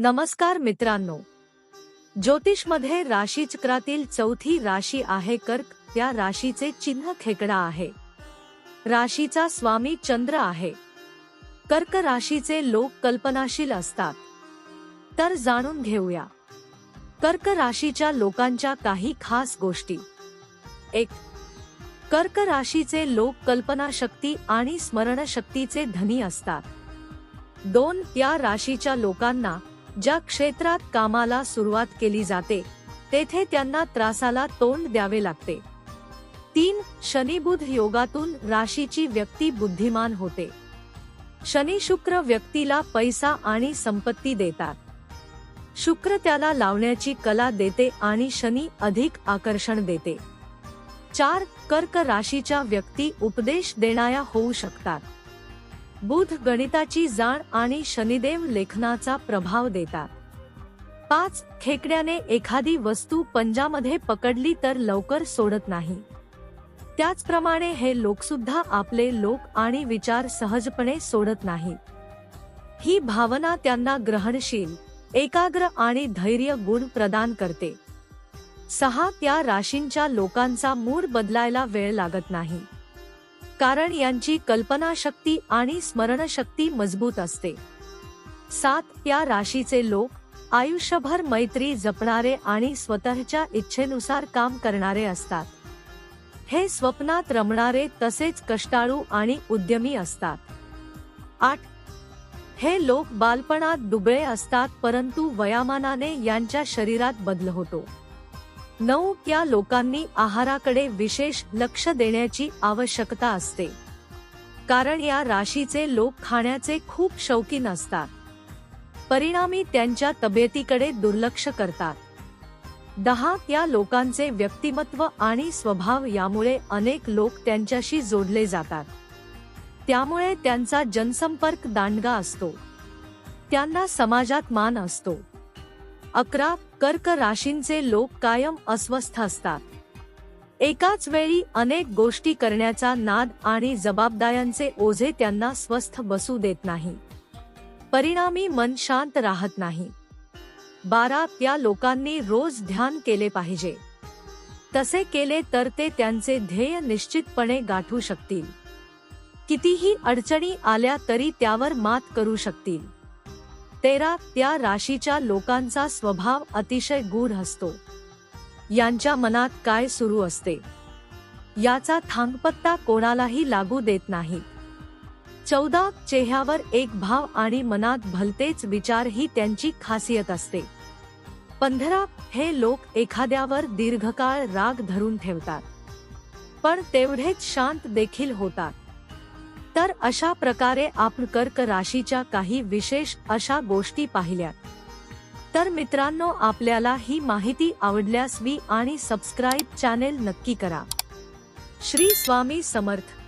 नमस्कार मित्रांनो. ज्योतिषमध्ये राशीचक्रातील चौथी राशी आहे कर्क त्या राशीचे चिन्ह खेकडा आहे. राशीचा स्वामी चंद्र आहे. कर्क राशीचे लोक कल्पनाशील असतात. तर जाणून घेऊया. कर्क राशीच्या लोकांच्या काही खास गोष्टी. एक कर्क राशीचे लोक कल्पनाशक्ती आणि स्मरणशक्तीचे धनी असतात. दोन या राशीच्या लोकांना ज्या क्षेत्रात कामाला सुरुवात केली जाते तेथे त्यांना त्रासाला तोंड द्यावे लागते. तीन शनिबुध योगातून राशीची व्यक्ती बुद्धिमान होते. शनी शुक्र व्यक्तीला पैसा आणि संपत्ती देतात. शुक्र त्याला लावण्याची कला देते आणि शनी अधिक आकर्षण देते. चार कर्क राशीच्या व्यक्ती उपदेश देणाऱ्या होऊ शकतात. बुध गणिताची जाण आणि शनिदेव लेखनाचा प्रभाव देतात. पाच खेकड्याने एखादी वस्तू पंजामध्ये पकडली तर लवकर सोडत नाही. त्याचप्रमाणे हे लोकसुद्धा आपले लोक आणि विचार सहजपणे सोडत नाही. ही भावना त्यांना ग्रहणशील एकाग्र आणि धैर्य गुण प्रदान करते. सहा त्या राशींच्या लोकांचा मूड बदलायला वेळ लागत नाही. कारण यांची कल्पनाशक्ती आणि स्मरणशक्ती मजबूत असते. सात या राशीचे लोक आयुष्यभर मैत्री जपणारे आणि स्वतःच्या इच्छेनुसार काम करणारे असतात. हे स्वप्नात रमणारे तसेच कष्टाळू आणि उद्यमी असतात. आठ हे लोक बालपणात दुबळे असतात परंतु वयामानाने यांच्या शरीरात बदल होतो. नऊ या लोकांनी आहाराकडे विशेष लक्ष देण्याची आवश्यकता असते. कारण या राशीचे लोक खाण्याचे खूप शौकीन असतात. परिणामी त्यांच्या तब्येतीकडे दुर्लक्ष करतात. दहा या लोकांचे व्यक्तिमत्व आणि स्वभाव यामुळे अनेक लोक त्यांच्याशी जोडले जातात. त्यामुळे त्यांचा जनसंपर्क दांडगा असतो. त्यांना समाजात मान असतो. अकरा कर्क राशींचे लोक कायम अस्वस्थ असतात. एकाच वेळी अनेक गोष्टी करण्याचा नाद आणि जबाबदाऱ्यांचे ओझे त्यांना स्वस्थ बसू देत नाही. परिणामी मन शांत राहत नाही. बारा त्या लोकांनी रोज ध्यान केले पाहिजे. तसे केले तर ते त्यांचे ध्येय निश्चितपणे गाठू शकतील. कितीही अडचणी आल्या तरी त्यावर मात करू शकतील. तेरा त्या राशीच्या लोकांचा स्वभाव अतिशय गूढ असतो. यांच्या मनात काय सुरू असते? याचा थांगपत्ता कोणालाही लागू देत नाही. चौदा चेहऱ्यावर एक भाव आणि मनात भलतेच विचार ही त्यांची खासियत असते. पंधरा हे लोक एखाद्यावर दीर्घकाळ राग धरून ठेवतात. पण तेवढेच शांत देखील होतात. तर अशा प्रकारे आपण कर्क राशीच्या काही विशेष अशा गोष्टी पाहिल्या. तर मित्रांनो आपल्याला ही माहिती आवडल्यास वी आणि सबस्क्राईब चॅनेल नक्की करा. श्री स्वामी समर्थ.